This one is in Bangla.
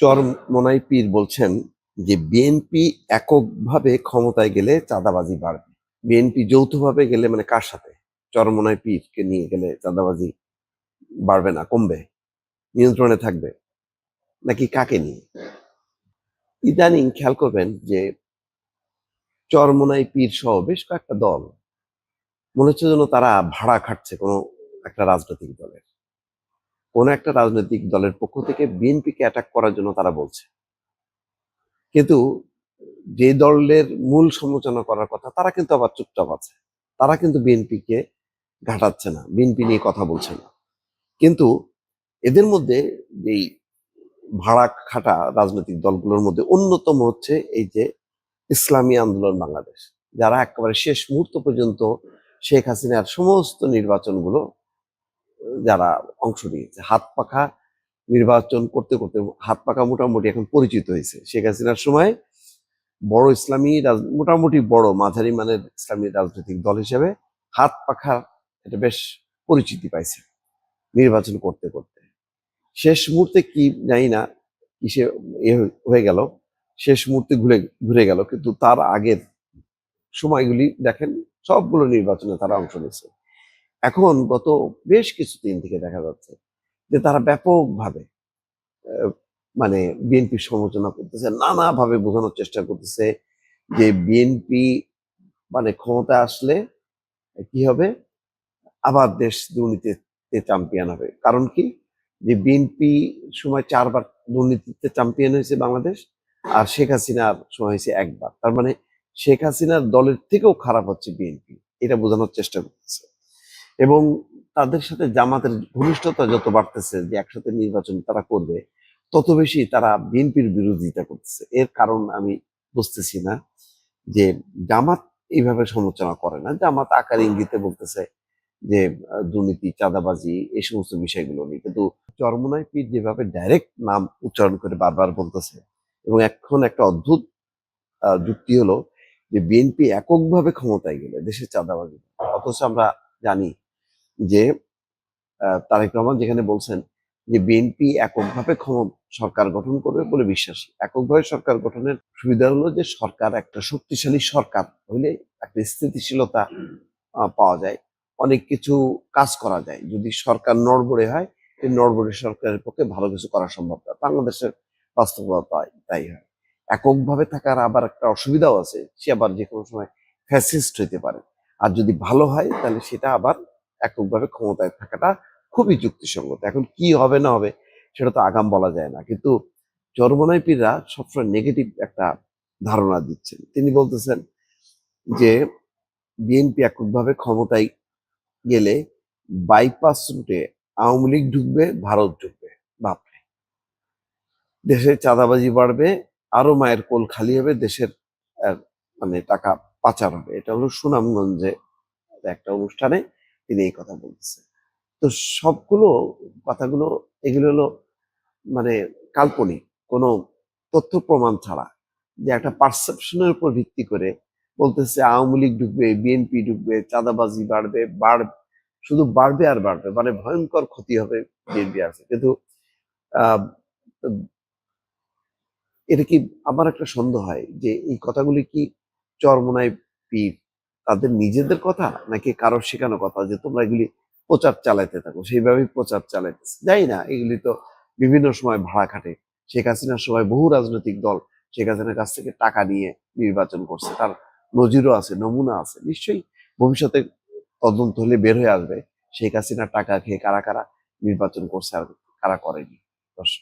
চরমনাই পীর বলছেন যে, বিএনপি এককভাবে ক্ষমতায় গেলে চাঁদাবাজি বাড়বে। বিএনপি যৌথভাবে গেলে মানে কার সাথে? চরমনাই পীরকে নিয়ে গেলে চাঁদাবাজি বাড়বে না, কমবে? নিয়ন্ত্রণে থাকবে? নাকি কাকে নিয়ে? ইদানিং খেয়াল করবেন যে, চরমনাই পীর সহ বেশ কয়েকটা দল, মনে হচ্ছে যেন তারা ভাড়া খাটছে কোনো একটা রাজনৈতিক দলের। কোন একটা রাজনৈতিক দলের পক্ষ থেকে বিএনপিকে অ্যাটাক করার জন্য তারা বলছে। কিন্তু যে দলের মূল সমালোচনা করার কথা, তারা কিন্তু আবার চুপচাপ আছে। তারা কিন্তু বিএনপিকে ঘাটাচ্ছে না, বিএনপি নিয়ে কথা বলছে না। কিন্তু এদের মধ্যে এই ভাড়া খাটা রাজনৈতিক দলগুলোর মধ্যে অন্যতম হচ্ছে এই যে ইসলামী আন্দোলন বাংলাদেশ, যারা একেবারে শেষ মুহূর্ত পর্যন্ত শেখ হাসিনার সমস্ত নির্বাচনগুলো যারা অংশ নিয়েছে। হাত পাখা নির্বাচন করতে করতে হাত পাখা মোটামুটি এখন পরিচিত হয়েছে। শেখ হাসিনার সময় বড় ইসলামী মোটামুটি বড়, মাঝারি মানের ইসলামী রাজনৈতিক দল হিসেবে হাত পাখা এটা বেশ পরিচিতি পাইছে নির্বাচন করতে করতে। শেষ মুহূর্তে কি জানি না, কিসে এ হয়ে গেল, শেষ মুহূর্তে ঘুরে ঘুরে গেল, কিন্তু তার আগের সময়গুলি দেখেন সবগুলো নির্বাচনে তারা অংশ নিয়েছে। এখন গত বেশ কিছুদিন থেকে দেখা যাচ্ছে যে তারা ব্যাপকভাবে মানে বিএনপির সমালোচনা করতেছে, নানাভাবে বোঝানোর চেষ্টা করতেছে যে বিএনপি মানে ক্ষমতা আসলে কি হবে? আবার দেশ দুর্নীতিতে চ্যাম্পিয়ন হবে। কারণ কি? যে বিএনপি সময় চারবার দুর্নীতিতে চ্যাম্পিয়ন হয়েছে বাংলাদেশ আর শেখ হাসিনার সময় হয়েছে একবার। তার মানে শেখ হাসিনার দলের থেকেও খারাপ হচ্ছে বিএনপি। এটা বোঝানোর চেষ্টা করতেছে। এবং তাদের সাথে জামাতের ঘনিষ্ঠতা যত বাড়তেছে যে একসাথে নির্বাচন তারা করবে, তত বেশি তারা বিএনপির বিরোধিতা করতেছে। এর কারণ আমি বুঝতেছি না যে জামাত এইভাবে সমালোচনা করে না। জামাত আকার ইঙ্গিতে বলতেছে যে দুর্নীতি, চাঁদাবাজি এই সমস্ত বিষয়গুলো নিয়ে। কিন্তু চরমনায় পীর যেভাবে ডাইরেক্ট নাম উচ্চারণ করে বারবার বলতেছে এবং এখন একটা অদ্ভুত যুক্তি হলো যে বিএনপি এককভাবে ক্ষমতায় গেলে দেশের চাঁদাবাজি, অথচ আমরা জানি যে তারেক রহমান যেখানে বলছেন যে, বিএনপি এককভাবে সরকার গঠন করবে বলে বিশ্বাসী। এককভাবে সরকার গঠনের সুবিধা হলো যে, সরকার একটা শক্তিশালী সরকার হইলে একটা স্থিতিশীলতা পাওয়া যায়। অনেক কিছু কাজ করা যায়। যদি সরকার নড়বড়ে হয় নড়বড়ে সরকারের পক্ষে ভালো কিছু করা সম্ভব না। বাংলাদেশের বাস্তবতা তাই হয়। এককভাবে থাকার আবার একটা অসুবিধাও আছে। সে আবার যে কোনো সময় ফ্যাসিস্ট হইতে পারে। আর যদি ভালো হয়, তাহলে সেটা আবার এককভাবে ক্ষমতায় থাকাটা খুবই যুক্তিসঙ্গত। এখন কি হবে না হবে সেটা তো আগাম বলা যায় না। কিন্তু চরমনাই পীররা সবসময় নেগেটিভ একটা ধারণা দিচ্ছেন। তিনি বলতেছেন যে বিএনপি এককভাবে ক্ষমতায় গেলে বাইপাস রুটে আওয়ামী লীগ ঢুকবে, ভারত ঢুকবে। বাপরে। দেশের চাঁদাবাজি বাড়বে আরও মায়ের কোল খালি হবে, দেশের মানে টাকা পাচার হবে। এটা হলো সুনামগঞ্জে একটা অনুষ্ঠানে তিনি এই কথা বলতেছে তো সবগুলো কথাগুলো, এগুলো হলো মানে কাল্পনিক, কোনো তথ্য প্রমাণ ছাড়া। যে একটা পারসেপশনের উপর ভিত্তি করে বলতেছে আওয়ামী লীগ ঢুকবে, বিএনপি ঢুকবে, চাঁদাবাজি বাড়বে, বাড়, শুধু বাড়বে আর বাড়বে মানে ভয়ঙ্কর ক্ষতি হবে বিএনপি আছে। কিন্তু এটা কি আমার একটা সন্দেহ হয় যে এই কথাগুলি কি চরমনায় পীর? তাদের নিজেদের কথা নাকি কারোর শেখানো কথা? যে তোমরা এগুলি প্রচার চালাইতে থাকো, সেইভাবেই প্রচার চালাইতেছে। যাই না, এগুলি তো বিভিন্ন সময় ভাড়া খাটে। শেখ হাসিনার সময় বহু রাজনৈতিক দল শেখ হাসিনার কাছ থেকে টাকা নিয়ে নির্বাচন করছে। তার নজিরও আছে, নমুনা আছে। নিশ্চয়ই ভবিষ্যতে তদন্ত হলে বের হয়ে আসবে। শেখ হাসিনার টাকা খেয়ে কারা কারা নির্বাচন করছে আর কারা করেনি? দর্শক।